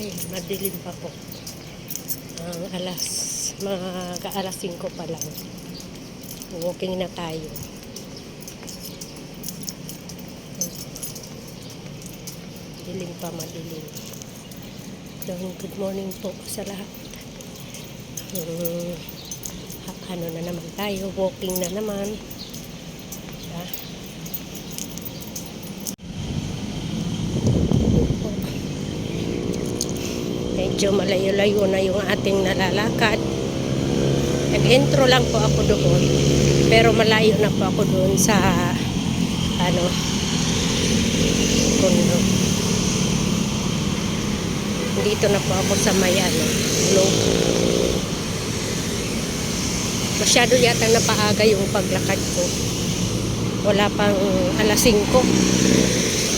Ay, madilim pa po. Ang alas, mga alas 5 pa lang. Walking na tayo. Dilim pa, madilim. So, good morning po sa lahat. Ha- ano na naman tayo, walking na naman. Medyo malayo-layo na yung ating nalalakad. Nag-intro lang po ako doon. Pero malayo na po ako doon sa ano kuno. Dito na po ako sa may ano, low. Masyado yata napaaga yung paglakad ko. Wala pang alas 5.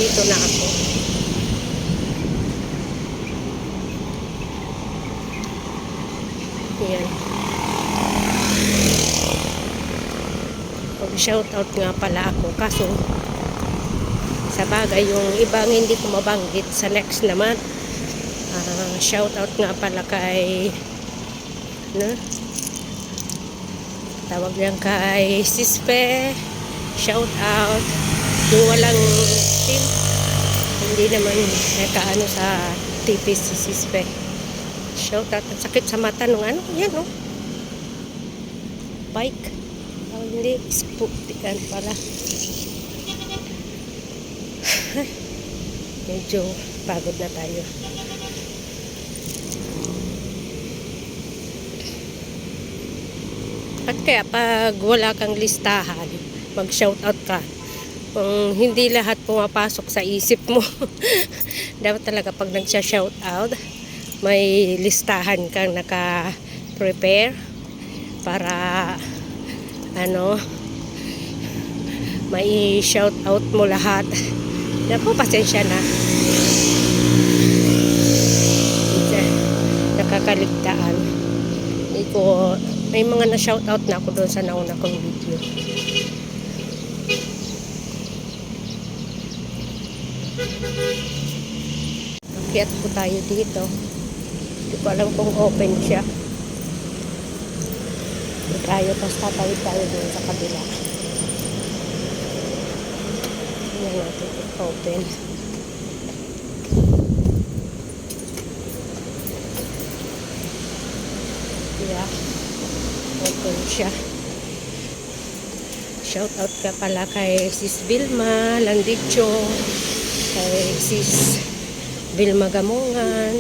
Dito na ako. Yan. Mag-shoutout nga pala ako. Kaso, sa bagay, yung ibang hindi ko mabanggit sa next naman. Ah, shoutout nga pala kay no? Tawag yan kay Sispe. Shoutout. Yung walang team. Hindi naman nakaano sa TV si Sispe. Shoutout. Ang sakit sa mata nung ano. Yan, no? Bike. Hindi. Sputikan pala. Medyo pagod na tayo. At kaya pag wala kang listahan, mag-shoutout ka. Kung hindi lahat pumapasok sa isip mo, dapat talaga pag nagsha-shoutout, may listahan kang naka-prepare para ano? May shout out mo lahat. Naku pasensya na. Nakakaligtaan. Hindi ko may mga na shout out na ako doon sa nauna kong video. Akyat po tayo dito. Hindi ko alam kung open siya. Hindi tayo, tapos tatawid tayo doon sa kabila. Tingnan natin open. Yeah. Open siya. Shout out ka pala kay Sis Vilma Landicho, kay Sis Vilma Gamungan.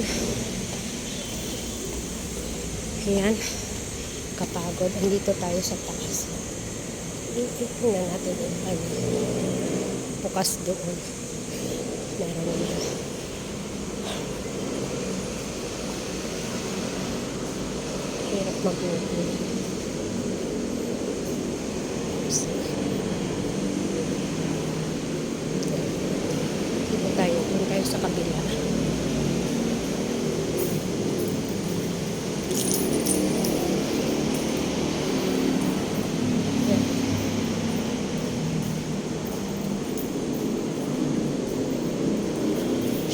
Ayan. Kapagod. Andito tayo sa taas. Tingnan natin yung ano. Bukas doon. Meron na. Hirap mag-uwi. Dito tayo. Doon tayo sa kabila. Yan.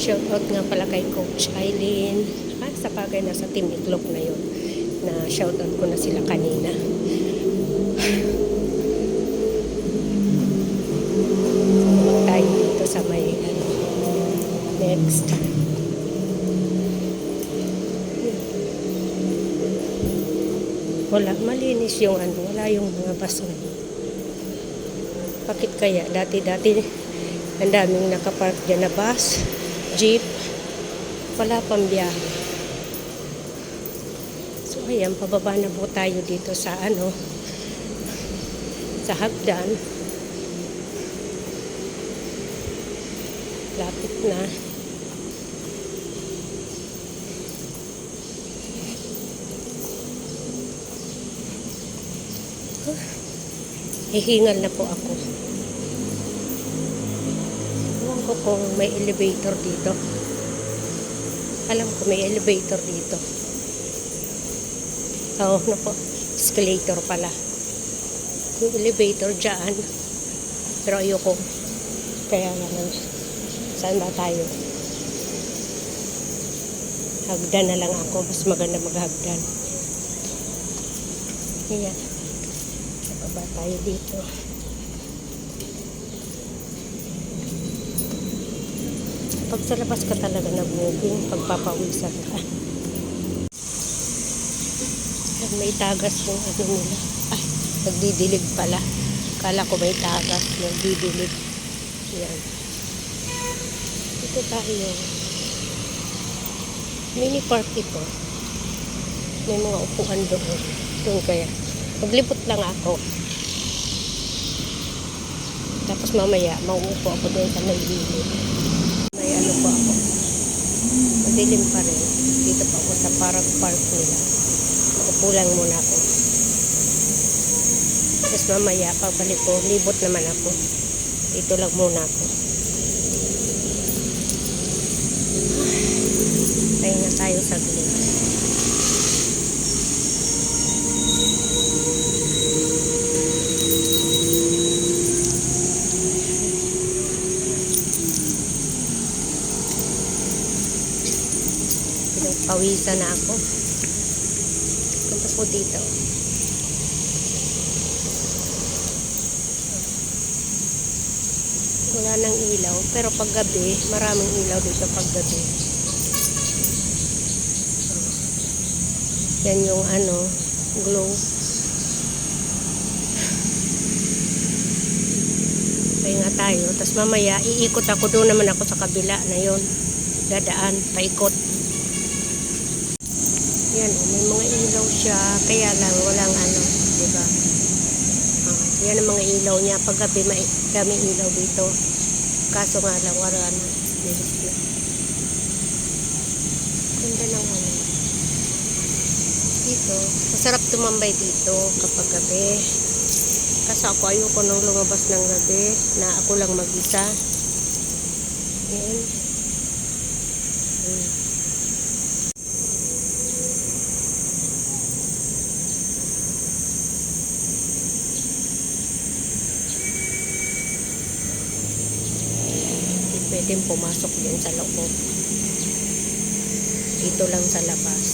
Shout out nga pala kay Coach Eileen. Ah, sa bagay na sa Team Iglok na yun. Na shout out ko na sila kanina. Bumalik tayo dito ano, next. Wala, malinis yung ano, wala yung mga basura. Bakit kaya? Dati-dati, ang daming nakapark dyan na bus, jeep, wala pang biyahe. So, ayan, pababa na po tayo dito sa ano, sa hagdan. Lapit na. Hihingal na po ako. Ewan ko kung may elevator dito. Alam ko may elevator dito. Oo, oh, po. Escalator pala. Yung elevator dyan. Pero ayoko. Kaya naman. Saan ba tayo? Hagdan na lang ako. Mas maganda maghagdan. Ayan. Baba tayo dito. Pag sa labas ka talaga nag-moving, pagpapawisan ka. Pag may tagas yung ano nila. Ay, nagdidilig pala. Kala ko may tagas, nagdidilig. Yan. Dito tayo. Mini park ito. May mga upuan doon. Doon kaya. Maglipot lang ako. Tapos mamaya, mauupo ako doon sa May ano po ako. Madilim pa rin. Dito pa ako sa parang park nila. Upo lang muna ako. Tapos mamaya, pagbalik ko, libot naman ako. Dito lang muna ako. Tayo na tayo saglit. Pinagpawisan na ako. Punta po dito. Wala nang ilaw. Pero pag gabi, maraming ilaw dito pag gabi. Yan yung ano, glow. Kaya nga tayo. Tapos mamaya, iikot ako doon naman ako sa kabila na yon Dadaan, paikot. Yan, may mga ilaw siya. Kaya lang, walang ano, di ba? Ah, yan ang mga ilaw niya. Pag gabi, may dami ilaw dito. Kaso nga lang, wala na. Bilis na. Ganda ng ano. Dito, masarap tumambay dito kapag gabi. Kasi ako ayoko nung lumabas ng gabi na ako lang mag-isa. Yan. Hmm. Hindi pwedeng pumasok din sa loob. Dito lang sa labas.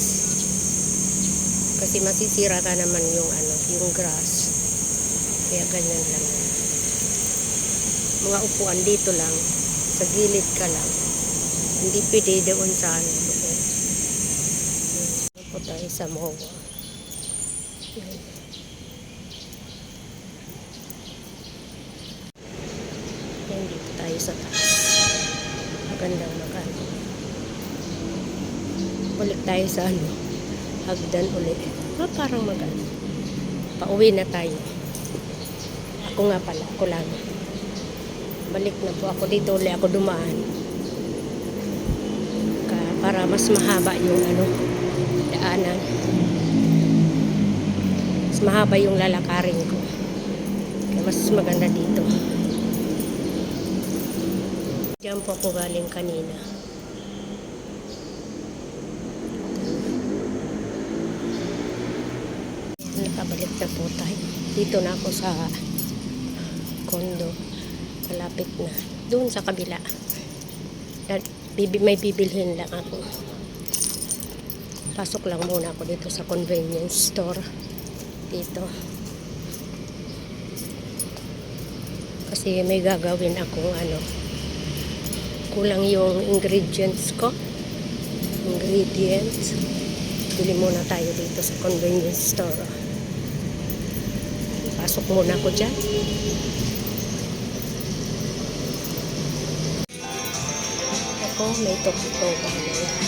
Kasi masisira ka naman yung ano, yung grass. Kaya ganyan lang. Mga upuan dito lang. Sa gilid ka lang. Hindi pwede doon sa ano. doon. Tayo sa. Yan, dito tayo sa taas. Magandang maganda. Balik tayo sa ano. Hagdan ulit. Ah, parang maganda. Pauwi na tayo. Ako nga pala, ako lang. Balik na po ako dito, ulit ako dumaan. Ka, para mas mahaba yung ano, daanan. Mas mahaba yung lalakarin ko. Kaya mas maganda dito. Diyan po ako galing kanina. Nakabalik na po tayo. Dito na ako sa kondo. Malapit na. Doon sa kabila. May bibilhin lang ako. Pasok lang muna ako dito sa convenience store. Dito. Kasi may gagawin akong ano. Kulang yung ingredients ko. Ingredients. Bili muna tayo dito sa convenience store. Pasok muna ako dyan. Ako, may tokito ba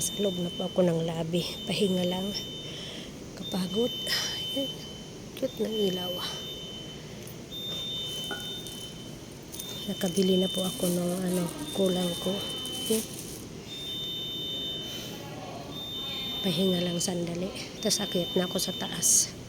nasa loob na po ako ng labi. Pahinga lang. Kapagod. Yan. Cute ng ilaw. Nakabili na po ako ng ano, kulang ko. Yan. Pahinga lang sandali. Tapos akyat na ako sa taas.